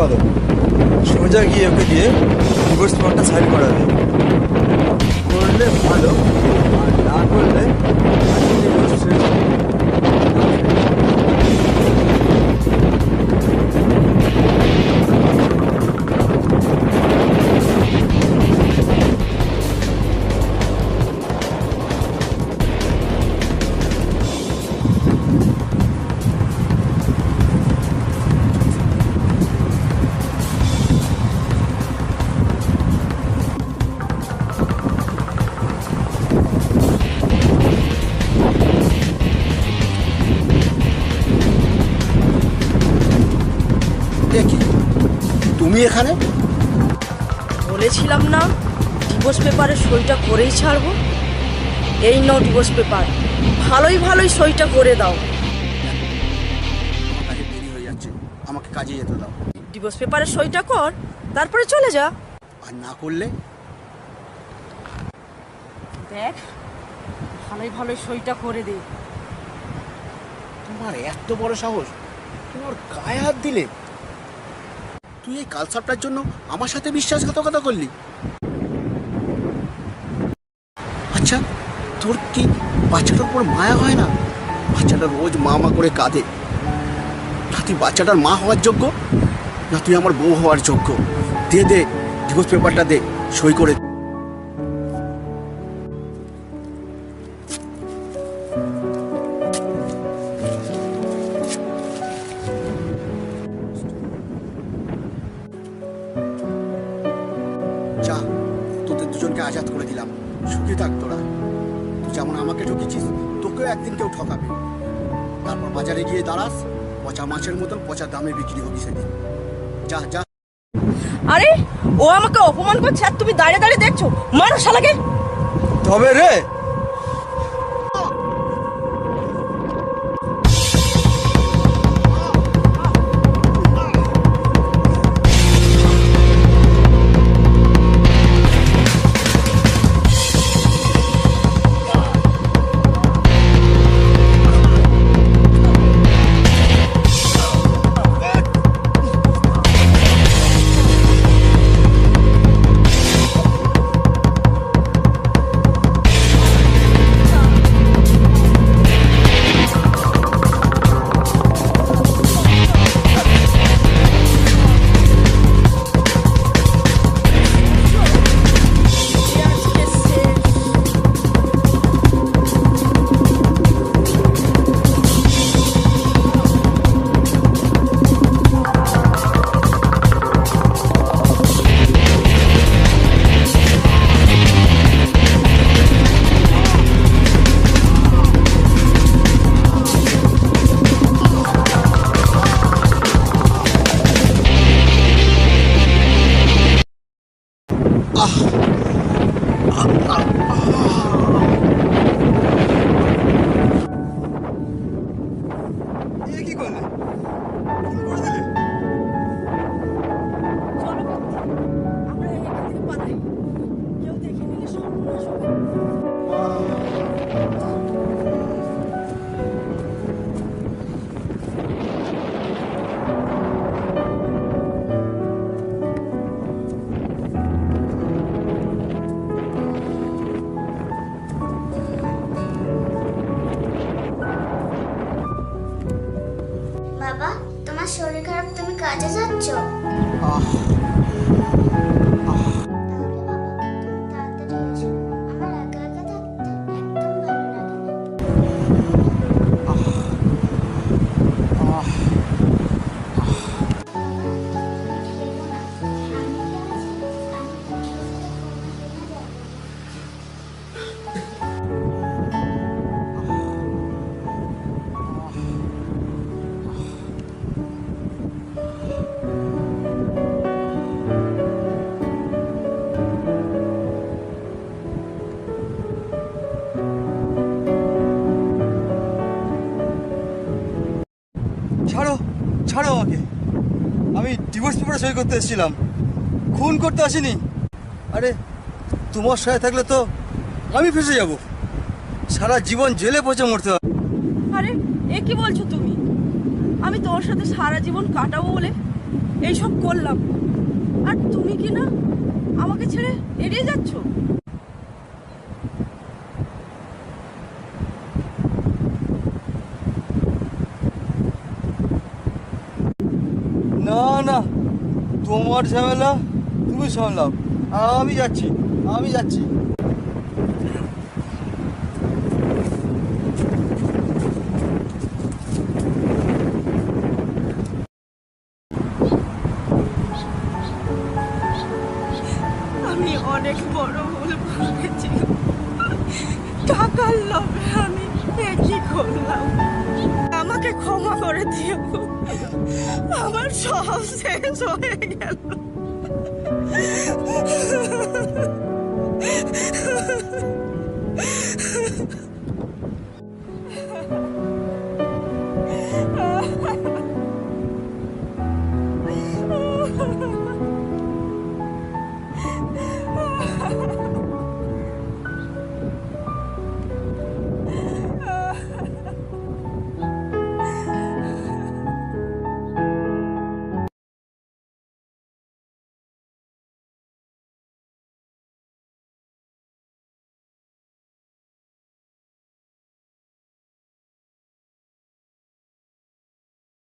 চলো সোজা গিয়ে ওকে দিয়ে ডিভোর্স পেপারটা সাইন করাবে করলে ভালো। কি? তুমি এখানে? বলেছিলাম না ডিভোর্স পেপারে সইটা করেই ছাড়বো? এই নাও ডিভোর্স পেপার ভালোই ভালোই সইটা করে দাও। আমার কাজে দেরি হয়ে যাচ্ছে। আমাকে কাজে যেতে দাও। ডিভোর্স পেপারে সইটা কর তারপরে চলে যা। আর না করলে? দেখ ভালোই ভালোই সইটা করে দে। তোমার এত বড় সাহস? তোমার গায়ে হাত দিলে তুই এই কালসাপটার জন্য আমার সাথে বিশ্বাসঘাতকতা করলি? আচ্ছা তোর কি বাচ্চাটার উপর মায়া হয় না? বাচ্চাটা রোজ মা মা করে কাঁদে। না তুই বাচ্চাটার মা হওয়ার যোগ্য? না তুই আমার বউ হওয়ার যোগ্য? দে দে ডিভোর্স পেপারটা দে, সই করে দুজনকে আজাদ করে দিলাম। সুখী থাক তোরা। তুই যেমন আমাকে ঠকেছিস তোকেও একদিন কেউ ঠকাবে। তারপর বাজারে গিয়ে দাঁড়াস পচা মাছের মতন পচা দামে বিক্রি হবি সেদিন। যা যা। আরে ও আমাকে অপমান করছে আর তুমি দাঁড়িয়ে দাঁড়িয়ে দেখছ? মারো শালাকে! তবে রে বাবা তোমার শরীর খারাপ তুমি কাজে যাচ্ছ? পেপারে সই করতে এসেছিলাম। খুন করতে আসিনি। আরে তোমার সাথে থাকলে তো আমি ফেসে যাব। সারা জীবন জেলে পচে মরতে হবে। আরে এ কি বলছো তুমি? আমি তোর সাথে সারা জীবন কাটাবো বলে এইসব করলাম। আর তুমি কি না আমাকে ছেড়ে এড়িয়ে যাচ্ছ? না না। তোমার ঝামেলা, তুমি সামলাও। আমি যাচ্ছি আমি যাচ্ছি। আমি অনেক বড় ভুল করেছি। টাকার লোভে আমি একই করলাম। আমাকে ক্ষমা করে দিও। 妈妈找谁找你了？